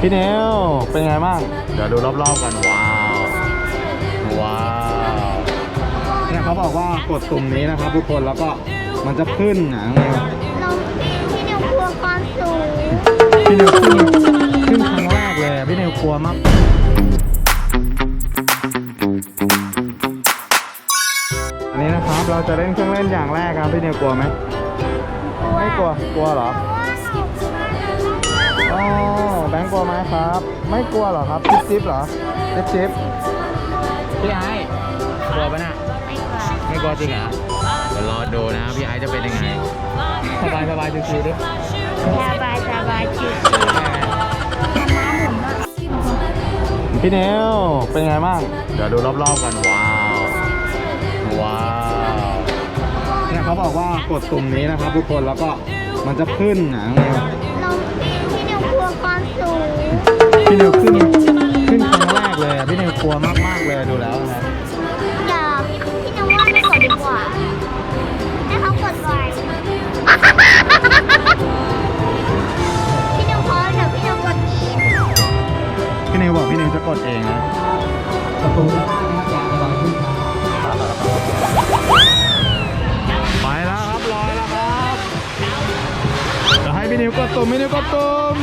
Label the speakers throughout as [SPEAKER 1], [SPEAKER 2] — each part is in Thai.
[SPEAKER 1] พี่เนวเป็นไงบ้าง เดี๋ยวดูรอบๆกันว้าว ว้าวเนี่ยเขาบอกว่ากดตุ่มนี้นะครับ ทุกคนแล้วก็มันจะขึ้นนะน้องเนว
[SPEAKER 2] เราพี่นิวกลัวความสูง
[SPEAKER 1] พี่เนวขึ้นขึ้นครั้งแรกเลยอะพี่เนวกลัวมากอันนี้นะครับเราจะเล่นเครื่องเล่นอย่างแรกครับพี่เนวกลัวไหมไม่กลัวกลัวเหรออ๋อแบงค์ กลัวไหมครับ ไม่กลัวเหรอครับจิ๊บจิ๊บเหรอจิ๊บจิ๊บพี่ไอ้กลัวปะน่ะ
[SPEAKER 2] ไม่กลัว
[SPEAKER 1] ไม่กลัวจริงเหรอเดี๋ยวรอดูนะพี่ไอ้จะเป็นยังไงสบายสบายชิวๆดิ
[SPEAKER 2] สบายสบายชิว
[SPEAKER 1] พี่เนวเป็นไงบ้างเดี๋ยวดูรอบๆกันว้าวว้าวเนี่ยเขาบอกว่ากดตุ่มนี้นะครับทุกคนแล้วก็มันจะขึ้นนะน้องเนว
[SPEAKER 2] เราพี่นิ วความสูง
[SPEAKER 1] พี่เนวขึ้นขึ้นครั้งแรกเลยอะพี่เนวกลัวมากๆเลยดูแล้วนะครับ
[SPEAKER 2] อย่าพี่นิวว่าไม่กดดีกว่าให้เขากดไว้พี่นิวพอเดี๋ยวพี่นิวกดอีก
[SPEAKER 1] พี่เนวบอกพี่เนวจะกดเองนะไปแล้วครับลอยแล้วครับเดี๋ยวให้พี่นิวกดตุ่มพี่นิวกดตุ่ม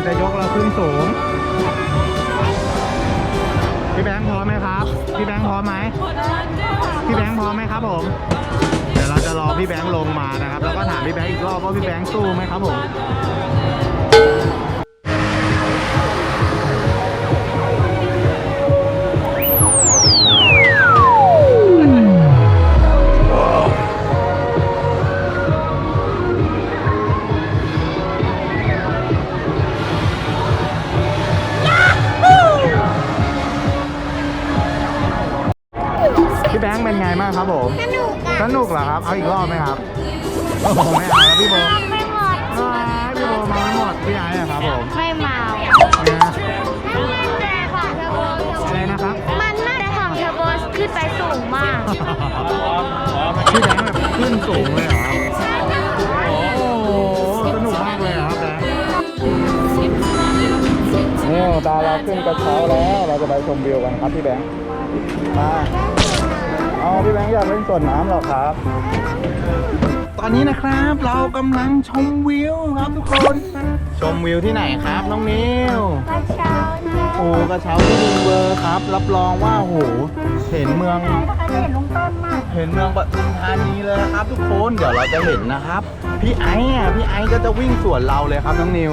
[SPEAKER 1] มันจะยกเราขึ้นสูง พี่แบงค์พร้อมไหมครับ พี่แบงค์พร้อมไหม พี่แบงค์พร้อมไหมครับผม เดี๋ยวเราจะรอพี่แบงค์ลงมานะครับ แล้วก็ถามพี่แบงค์อีกรอบว่าพี่แบงค์สู้ไหมครับผม ค์เป็นไงบ้างครับผม
[SPEAKER 2] สนุกอะ
[SPEAKER 1] สนุกเหรอครับ เอาอีกรอบไหมครับโอ้โหไม่เอาแล้วพี่โบ
[SPEAKER 2] ไม่หมด
[SPEAKER 1] อ้ายพี่โบมาไม่หมดพี่ไอ้อะครับผม
[SPEAKER 2] ไม่เมา
[SPEAKER 1] เนี่ย
[SPEAKER 2] แต่ของเทอร์โบ
[SPEAKER 1] อะไรนะครับ
[SPEAKER 2] มันน่าจะของเทอร์โบขึ้นไปสูงมาก
[SPEAKER 1] พี่แบงค์แบบขึ้นสูงเลยเหรอครับ โอ้โหสนุกมากเลยเหรอครับแบงค์นี่ตาเราขึ้นกระเช้าแล้ว เราจะไปชมวิวกันครับพี่แบงค์มา เอาพี่แบงค์อยากเล่นสวนน้ำเหรอครับ ตอนนี้นะครับเรากำลังชมวิวครับทุกคน ชมวิวที่ไหนครับน้องนิว
[SPEAKER 2] กระเช้าเนี่ย
[SPEAKER 1] โอ้กระเช้าที่ดินเวอร์ครับ รับรองว่าโหเห็นเมือง
[SPEAKER 2] ถ้าใครได้เห็นลุงต้นมาก
[SPEAKER 1] เห็นเมืองปทุมธานีเลยครับ ทุกคนเดี๋ยวเราจะเห็นนะครับ พี่ไอ้อะพี่ไอ้ก็จะวิ่งสวนเราเลยครับน้องนิว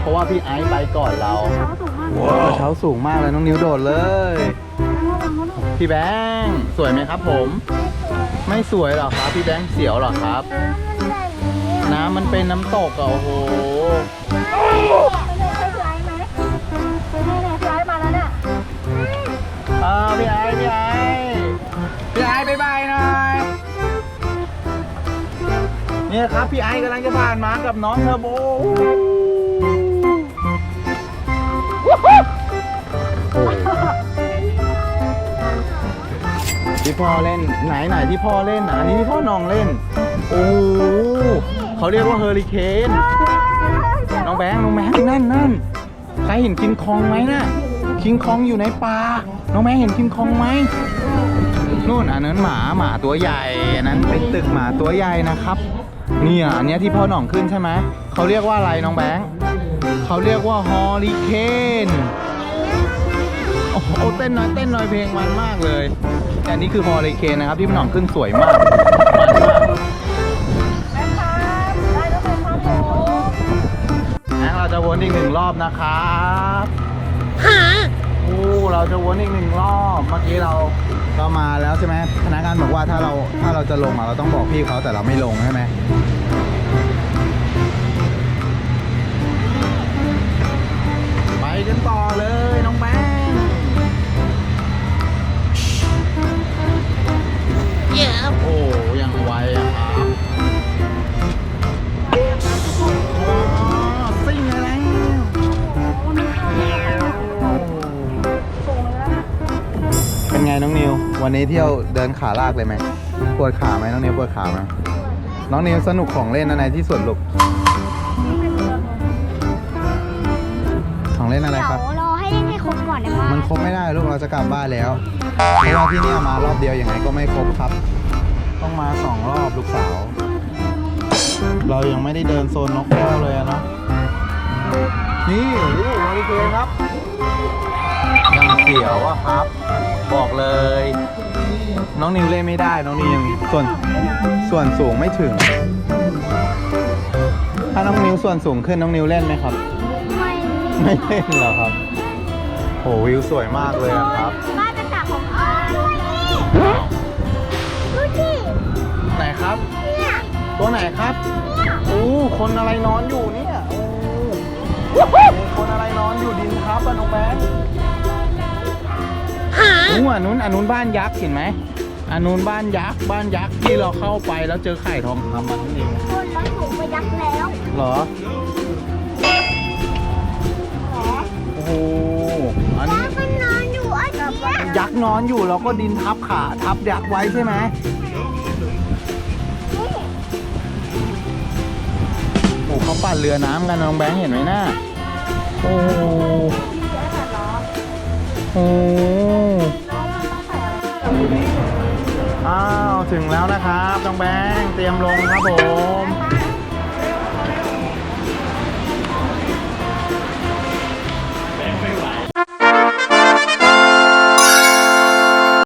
[SPEAKER 1] เพราะว่าพี่ไอ้ไปก่อนเรา
[SPEAKER 2] เขาสูงมาก
[SPEAKER 1] กระเช้าสูงมากเลยน้องนิวโดดเลย พี่แบงค์สวยไหมครับผม ไม่สวยหรอครับพี่แบงค์เสียวหรอครับ น้ำมันเป็นน้ำตกอะโอ้โห
[SPEAKER 2] เคยไลฟ์ไหมเคยไลฟ์มาแล้วเนี่ย
[SPEAKER 1] อ่าพี่ไอ้พี่ไอ้พี่ไอ้บายบายหน่อยเนี่ยครับพี่ไอ้กำลังจะผ่านมากับน้องเทอร์โบ ที่พ่อเล่นไหนไหนที่พ่อเล่นอันนี้ที่พ่อนองเล่น โอ้โหเขาเรียกว่าเฮอริเคนน้องแบงค์น้องแบงค์นั่นนั่นใครเห็นคิงคองไหมน่ะคิงคองอยู่ในป่าน้องแบงค์เห็นคิงคองไหมนู่นอันนั้นหมาหมาตัวใหญ่อันนั้นเป็นตึกหมาตัวใหญ่นะครับเนี่ยอันนี้ที่พ่อหน่องขึ้นใช่ไหมเขาเรียกว่าอะไรน้องแบงค์เขาเรียกว่าฮอริเคน โอ้เต้นน้อยเต้นน้อยเพลงมันมากเลย แต่นนี้คือฮอริเคนนะครับ ที่พี่หน่องขึ้นสวยมากมันมากงั้นเราจะวนอีกหนึ่งรอบนะครับโอ้เราจะวนอีกหนึ่งรอบ เมื่อกี้เราเรามาแล้วใช่ไหมพนักงานบอกว่าถ้าเราถ้าเราจะลงอะเราต้องบอกพี่เขาแต่เราไม่ลงใช่ไหม ววันนี้เที่ยวเดินขาลากเลยไหมปวดขาไหมน้องนิวปวดขาไหมน้องนิวสนุกของเล่นอะไรที่สุดลูกของเล่นอะไร
[SPEAKER 2] เดี๋ยว
[SPEAKER 1] ครับ
[SPEAKER 2] รอให้เล่นให้ครบก่อนได้ไหม
[SPEAKER 1] มันครบไม่ได้ลูกเราจะกลับบ้านแล้วเพราะว่าที่นี่มารอบเดียวยังไงก็ไม่ครบครับ ต้องมาสองรอบลูกสาว เรายังไม่ได้เดินโซนนกแก้วเลยอะเนาะนี่โอ้โหมาริเคครับยังเสียวอะครับ บอกเลย น้องนิวเล่นไม่ได้น้องนิวยังส่วนส่วนสูงไม่ถึง ถ้าน้องนิวส่วนสูงขึ้นน้องนิวเล่นไหมครับ
[SPEAKER 2] ไม่
[SPEAKER 1] ไม่เล่นเหรอครับโหวิวสวยมากเลยอะครับ
[SPEAKER 2] บ้านจะตักของอาด้วยนี่ดูสิ
[SPEAKER 1] ไหนครับ
[SPEAKER 2] เนี่ย
[SPEAKER 1] ตัวไหนครับโอ้คนอะไรนอนอยู่เนี่ยโอ้มีคนอะไรนอนอยู่ดินครับอะน้องแบงค์ อู้อันนู้นอันนู้นบ้านยักษ์เห็นไหมอันนู้นบ้านยักษ์บ้านยักษ์ที่เราเข้าไปแล้วเจอไข่ทองคำมันนั่นเอง
[SPEAKER 2] คนแล้วหนูไปยักแล้ว
[SPEAKER 1] เหรอ
[SPEAKER 2] เหรอ
[SPEAKER 1] โอ้โหอันนี้
[SPEAKER 2] แล้วมันนอนอยู่อันเนี้ย
[SPEAKER 1] ยักษ์นอนอยู่เราก็ดินทับขาทับยักษ์ไว้ใช่ไหม
[SPEAKER 2] นี่
[SPEAKER 1] โอ้เขาปั่นเรือน้ำกันน้องแบงค์เห็นไหมน่าโอ้โหโอ้โอ้าว ถึงแล้วนะครับน้องแบงค์เตรียมลงครับผม